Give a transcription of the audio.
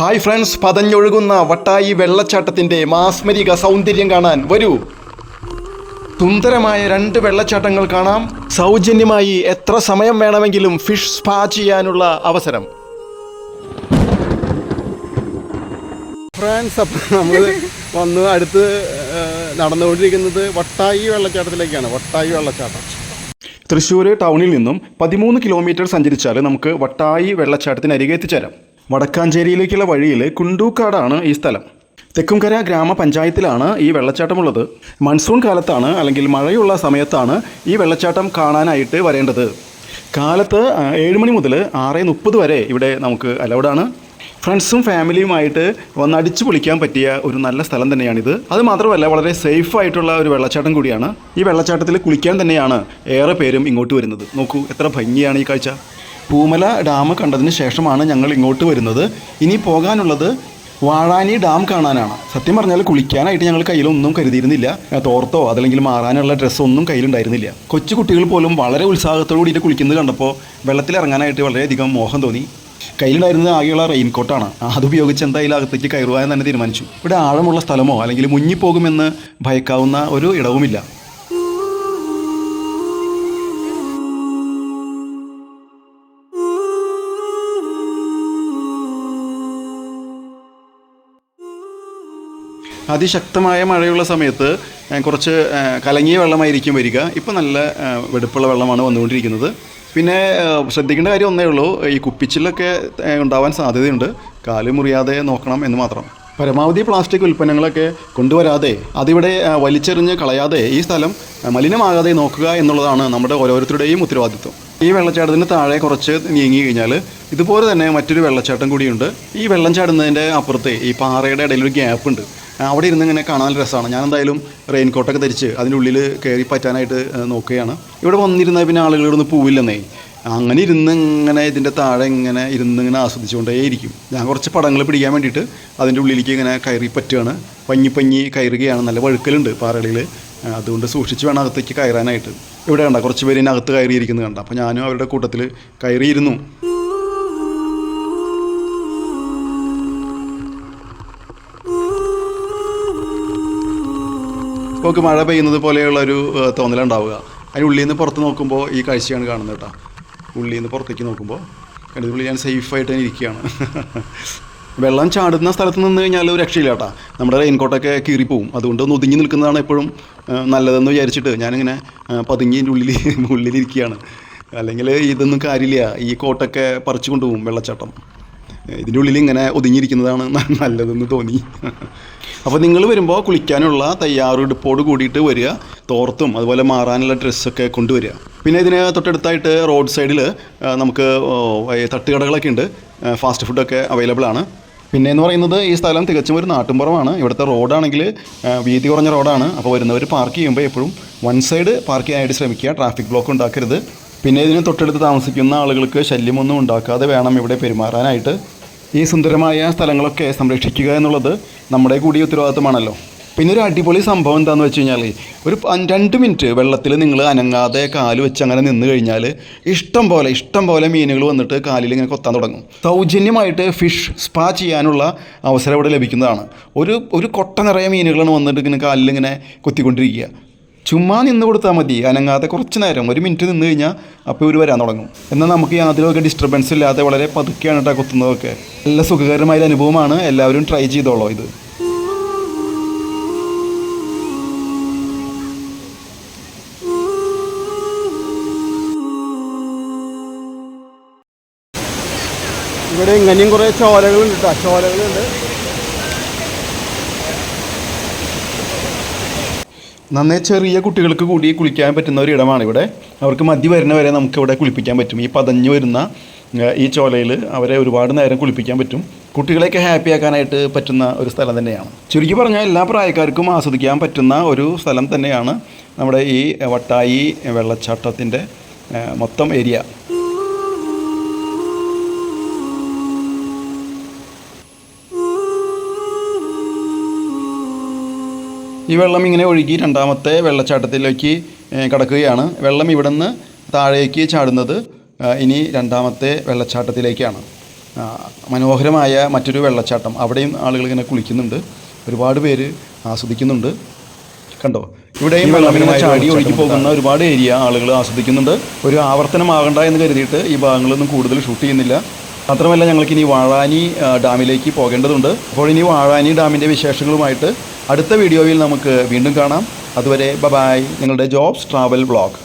Hi friends പതഞ്ഞൊഴുകുന്ന വട്ടായി വെള്ളച്ചാട്ടത്തിന്റെ മാസ്മരിക സൗന്ദര്യം കാണാൻ വരൂ. സുന്ദരമായ രണ്ട് വെള്ളച്ചാട്ടങ്ങൾ കാണാം. സൗജന്യമായി എത്ര സമയം വേണമെങ്കിലും ഫിഷ് സ്പാ ചെയ്യാനുള്ള അവസരം. ഫ്രണ്ട്സ് അപ്പം നമ്മൾ വന്ന് അടുത്ത് നടന്നുകൊണ്ടിരിക്കുന്നത് വട്ടായി വെള്ളച്ചാട്ടത്തിലേക്കാണ്. വട്ടായി വെള്ളച്ചാട്ടം. തൃശ്ശൂർ ടൗണിൽ നിന്നും പതിമൂന്ന് കിലോമീറ്റർ സഞ്ചരിച്ചാൽ നമുക്ക് വട്ടായി വെള്ളച്ചാട്ടത്തിന് അരികെ എത്തിച്ചേരാം. വടക്കാഞ്ചേരിയിലേക്കുള്ള വഴിയിൽ കുണ്ടൂക്കാടാണ് ഈ സ്ഥലം. തെക്കുംകര ഗ്രാമപഞ്ചായത്തിലാണ് ഈ വെള്ളച്ചാട്ടമുള്ളത്. മൺസൂൺ കാലത്താണ് അല്ലെങ്കിൽ മഴയുള്ള സമയത്താണ് ഈ വെള്ളച്ചാട്ടം കാണാനായിട്ട് വരേണ്ടത്. കാലത്ത് ഏഴ് മണി മുതൽ ആറ് മുപ്പത് വരെ ഇവിടെ നമുക്ക് അലൗഡാണ്. ഫ്രണ്ട്സും ഫാമിലിയുമായിട്ട് വന്ന് അടിച്ചു പൊളിക്കാൻ പറ്റിയ ഒരു നല്ല സ്ഥലം തന്നെയാണിത്. അത് മാത്രമല്ല വളരെ സേഫ് ആയിട്ടുള്ള ഒരു വെള്ളച്ചാട്ടം കൂടിയാണ്. ഈ വെള്ളച്ചാട്ടത്തിൽ കുളിക്കാൻ തന്നെയാണ് ഏറെ പേരും ഇങ്ങോട്ട് വരുന്നത്. നോക്കൂ എത്ര ഭംഗിയാണ് ഈ കാഴ്ച. പൂമല ഡാം കണ്ടതിന് ശേഷമാണ് ഞങ്ങൾ ഇങ്ങോട്ട് വരുന്നത്. ഇനി പോകാനുള്ളത് വാഴാനി ഡാം കാണാനാണ്. സത്യം പറഞ്ഞാൽ കുളിക്കാനായിട്ട് ഞങ്ങൾ കയ്യിലൊന്നും കരുതിയിരുന്നില്ല. തോർത്തോ അതല്ലെങ്കിൽ മാറാനുള്ള ഡ്രസ്സോ ഒന്നും കയ്യിലുണ്ടായിരുന്നില്ല. കൊച്ചു കുട്ടികൾ പോലും വളരെ ഉത്സാഹത്തോടു കൂടിയിട്ട് കുളിക്കുന്നത് കണ്ടപ്പോൾ വെള്ളത്തിൽ ഇറങ്ങാനായിട്ട് വളരെയധികം മോഹം തോന്നി. കയ്യിലുണ്ടായിരുന്നത് ആകെയുള്ള റെയിൻകോട്ടാണ്. അതുപയോഗിച്ച് എന്തായാലും അകത്തേക്ക് കയറുവാൻ തന്നെ തീരുമാനിച്ചു. ഇവിടെ ആഴമുള്ള സ്ഥലമോ അല്ലെങ്കിൽ മുങ്ങിപ്പോകുമെന്ന് ഭയക്കാവുന്ന ഒരു ഇടവുമില്ല. അതിശക്തമായ മഴയുള്ള സമയത്ത് കുറച്ച് കലങ്ങിയ വെള്ളമായിരിക്കും വരിക. ഇപ്പോൾ നല്ല വെടുപ്പുള്ള വെള്ളമാണ് വന്നുകൊണ്ടിരിക്കുന്നത്. പിന്നെ ശ്രദ്ധിക്കേണ്ട കാര്യം ഒന്നേ ഉള്ളൂ. ഈ കുപ്പിച്ചിലൊക്കെ ഉണ്ടാവാൻ സാധ്യതയുണ്ട്. കാൽ മുറിയാതെ നോക്കണം എന്ന് മാത്രം. പരമാവധി പ്ലാസ്റ്റിക് ഉൽപ്പന്നങ്ങളൊക്കെ കൊണ്ടുവരാതെ അതിവിടെ വലിച്ചെറിഞ്ഞ് കളയാതെ ഈ സ്ഥലം മലിനമാകാതെ നോക്കുക എന്നുള്ളതാണ് നമ്മുടെ ഓരോരുത്തരുടെയും ഉത്തരവാദിത്വം. ഈ വെള്ളച്ചാട്ടത്തിന് താഴെ കുറച്ച് നീങ്ങി കഴിഞ്ഞാൽ ഇതുപോലെ തന്നെ മറ്റൊരു വെള്ളച്ചാട്ടം കൂടിയുണ്ട്. ഈ വെള്ളം ചാടുന്നതിന്റെ അപ്പുറത്തെ ഈ പാറയുടെ ഇടയിൽ ഒരു ഗ്യാപ്പ് ഉണ്ട് അവിടെ ഇരുന്ന് ഇങ്ങനെ കാണാൻ രസമാണ്. ഞാൻ എന്തായാലും റെയിൻകോട്ടൊക്കെ ധരിച്ച് അതിന്റെ ഉള്ളിൽ കയറി പറ്റാനായിട്ട് നോക്കുകയാണ്. ഇവിടെ വന്നിരുന്നാൽ പിന്നെ ആളുകൾ ഇവിടുന്ന് പോവില്ലെന്നേ. അങ്ങനെ ഇരുന്ന് ഇങ്ങനെ ഇതിന്റെ താഴെ ഇങ്ങനെ ഇരുന്ന് ഇങ്ങനെ ആസ്വദിച്ചുകൊണ്ടേയിരിക്കും. ഞാൻ കുറച്ച് പടങ്ങൾ പിടിക്കാൻ വേണ്ടിയിട്ട് അതിന്റെ ഉള്ളിലേക്ക് ഇങ്ങനെ കയറി പറ്റുകയാണ്. പഞ്ഞി പഞ്ഞി കയറുകയാണ്. നല്ല വഴുക്കലുണ്ട് പാറകളിൽ അതുകൊണ്ട് സൂക്ഷിച്ച് വേണം അകത്തേക്ക് കയറാനായിട്ട്. ഇവിടെ കണ്ട കുറച്ച് പേര് ഇതിനകത്ത് കയറിയിരിക്കുന്നത് കണ്ട. അപ്പോൾ ഞാനും അവരുടെ കൂട്ടത്തിൽ കയറിയിരുന്നു. നമുക്ക് മഴ പെയ്യുന്നത് പോലെയുള്ള ഒരു തോന്നലുണ്ടാവുക. അതിന് ഉള്ളിൽ നിന്ന് പുറത്ത് നോക്കുമ്പോൾ ഈ കാഴ്ചയാണ് കാണുന്നത് കേട്ടോ. ഉള്ളിൽ നിന്ന് പുറത്തേക്ക് നോക്കുമ്പോൾ കണ്ടതുള്ളി ഞാൻ സേഫായിട്ട് തന്നെ ഇരിക്കുകയാണ്. വെള്ളം ചാടുന്ന സ്ഥലത്ത് നിന്ന് കഴിഞ്ഞാൽ ഒരു രക്ഷയില്ല കേട്ടോ. നമ്മുടെ റെയിൻകോട്ടൊക്കെ കീറിപ്പോവും അതുകൊണ്ട് ഒന്ന് ഒതുങ്ങി നിൽക്കുന്നതാണ് എപ്പോഴും നല്ലതെന്ന് വിചാരിച്ചിട്ട് ഞാനിങ്ങനെ ഏഹ്, പതുങ്ങി ഇതിന്റെ ഉള്ളിൽ ഉള്ളിലിരിക്കുകയാണ്. അല്ലെങ്കിൽ ഇതൊന്നും കാര്യമില്ല. ഈ കോട്ടൊക്കെ പറിച്ചു കൊണ്ടുപോകും വെള്ളച്ചാട്ടം. ഇതിന്റെ ഉള്ളിൽ ഇങ്ങനെ ഒതുങ്ങിയിരിക്കുന്നതാണ് നല്ലതെന്ന് തോന്നി. അപ്പോൾ നിങ്ങൾ വരുമ്പോൾ കുളിക്കാനുള്ള തയ്യാറെടുപ്പോട് കൂടിയിട്ട് വരിക തോർത്തും അതുപോലെ മാറാനുള്ള ഡ്രസ്സൊക്കെ കൊണ്ടുവരിക. പിന്നെ ഇതിന് തൊട്ടടുത്തായിട്ട് റോഡ് സൈഡിൽ നമുക്ക് തട്ടുകടകളൊക്കെ ഉണ്ട്. ഫാസ്റ്റ് ഫുഡൊക്കെ അവൈലബിൾ ആണ്. പിന്നെ എന്ന് പറയുന്നത് ഈ സ്ഥലം തികച്ചും ഒരു നാട്ടുംപുറമാണ്. ഇവിടുത്തെ റോഡാണെങ്കിൽ വീതി കുറഞ്ഞ റോഡാണ്. അപ്പോൾ വരുന്നവർ പാർക്ക് ചെയ്യുമ്പോൾ എപ്പോഴും വൺ സൈഡ് പാർക്ക് ചെയ്യാനായിട്ട് ശ്രമിക്കുക. ട്രാഫിക് ബ്ലോക്ക് ഉണ്ടാക്കരുത്. പിന്നെ ഇതിന് തൊട്ടടുത്ത് താമസിക്കുന്ന ആളുകൾക്ക് ശല്യമൊന്നും ഉണ്ടാക്കാതെ വേണം ഇവിടെ പെരുമാറാനായിട്ട്. ഈ സുന്ദരമായ സ്ഥലങ്ങളൊക്കെ സംരക്ഷിക്കുക എന്നുള്ളത് നമ്മുടെ കൂടി ഉത്തരവാദിത്തമാണല്ലോ. പിന്നെ ഒരു അടിപൊളി സംഭവം എന്താണെന്ന് വെച്ച് കഴിഞ്ഞാൽ ഒരു രണ്ട് മിനിറ്റ് വെള്ളത്തിൽ നിങ്ങൾ അനങ്ങാതെ കാൽ വെച്ച് അങ്ങനെ നിന്ന് കഴിഞ്ഞാൽ ഇഷ്ടം പോലെ ഇഷ്ടം പോലെ മീനുകൾ വന്നിട്ട് കാലിൽ ഇങ്ങനെ കൊത്താൻ തുടങ്ങും. സൗജന്യമായിട്ട് ഫിഷ് സ്പാ ചെയ്യാനുള്ള അവസരം ഇവിടെ ലഭിക്കുന്നതാണ്. ഒരു ഒരു കൊട്ട നിറയെ മീനുകളാണ് വന്നിട്ട് ഇങ്ങനെ കാലിൽ ഇങ്ങനെ കൊത്തിക്കൊണ്ടിരിക്കുക. ചുമ്മാ നിന്ന് കൊടുത്താൽ മതി. അനങ്ങാതെ കുറച്ച് നേരം ഒരു മിനിറ്റ് നിന്ന് കഴിഞ്ഞാൽ അപ്പോൾ ഇവർ വരാൻ തുടങ്ങും. എന്നാൽ നമുക്ക് യാതൊരുമൊക്കെ ഡിസ്റ്റർബൻസ് ഇല്ലാതെ വളരെ പതുക്കെയാണ് കേട്ടോ കുത്തുന്നതൊക്കെ. നല്ല സുഖകരമായ അനുഭവമാണ് എല്ലാവരും ട്രൈ ചെയ്തോളൂ ഇത്. ഇവിടെ ഇങ്ങനെയും കുറേ ചോലകളുണ്ട് കേട്ടോ ചോലകളുണ്ട്. നന്നേ ചെറിയ കുട്ടികൾക്ക് കൂടി കുളിക്കാൻ പറ്റുന്ന ഒരു ഇടമാണ് ഇവിടെ. അവർക്ക് മതി വരുന്ന വരെ നമുക്ക് ഇവിടെ കുളിപ്പിക്കാൻ പറ്റും. ഈ പതഞ്ഞു വരുന്ന ഈ ചോലയിൽ അവരെ ഒരുപാട് നേരം കുളിപ്പിക്കാൻ പറ്റും. കുട്ടികളെയൊക്കെ ഹാപ്പി ആക്കാനായിട്ട് പറ്റുന്ന ഒരു സ്ഥലം തന്നെയാണ്. ചുരുക്കി പറഞ്ഞാൽ എല്ലാ പ്രായക്കാർക്കും ആസ്വദിക്കാൻ പറ്റുന്ന ഒരു സ്ഥലം തന്നെയാണ് നമ്മുടെ ഈ വട്ടായി വെള്ളച്ചാട്ടത്തിന്റെ മൊത്തം ഏരിയ. ഈ വെള്ളം ഇങ്ങനെ ഒഴുകി രണ്ടാമത്തെ വെള്ളച്ചാട്ടത്തിലേക്ക് കടക്കുകയാണ്. വെള്ളം ഇവിടെ നിന്ന് താഴേക്ക് ചാടുന്നത് ഇനി രണ്ടാമത്തെ വെള്ളച്ചാട്ടത്തിലേക്കാണ്. മനോഹരമായ മറ്റൊരു വെള്ളച്ചാട്ടം. അവിടെയും ആളുകൾ ഇങ്ങനെ കുളിക്കുന്നുണ്ട്. ഒരുപാട് പേര് ആസ്വദിക്കുന്നുണ്ട്. കണ്ടോ? ഇവിടെയും വെള്ളം ഇങ്ങനെ ചാടി ഒഴുകി പോകുന്ന ഒരുപാട് ഏരിയ ആളുകൾ ആസ്വദിക്കുന്നുണ്ട്. ഒരു ആവർത്തനമാകണ്ട എന്ന് കരുതിയിട്ട് ഈ ഭാഗങ്ങളൊന്നും കൂടുതൽ ഷൂട്ട് ചെയ്യുന്നില്ല. മാത്രമല്ല ഞങ്ങൾക്ക് ഇനി വാഴാനി ഡാമിലേക്ക് പോകേണ്ടതുണ്ട്. അപ്പോൾ ഇനി വാഴാനി ഡാമിന്റെ വിശേഷങ്ങളുമായിട്ട് അടുത്ത വീഡിയോയിൽ നമുക്ക് വീണ്ടും കാണാം. അതുവരെ ബബായ്. നിങ്ങളുടെ ജോബ്സ് ട്രാവൽ വ്ളോഗ്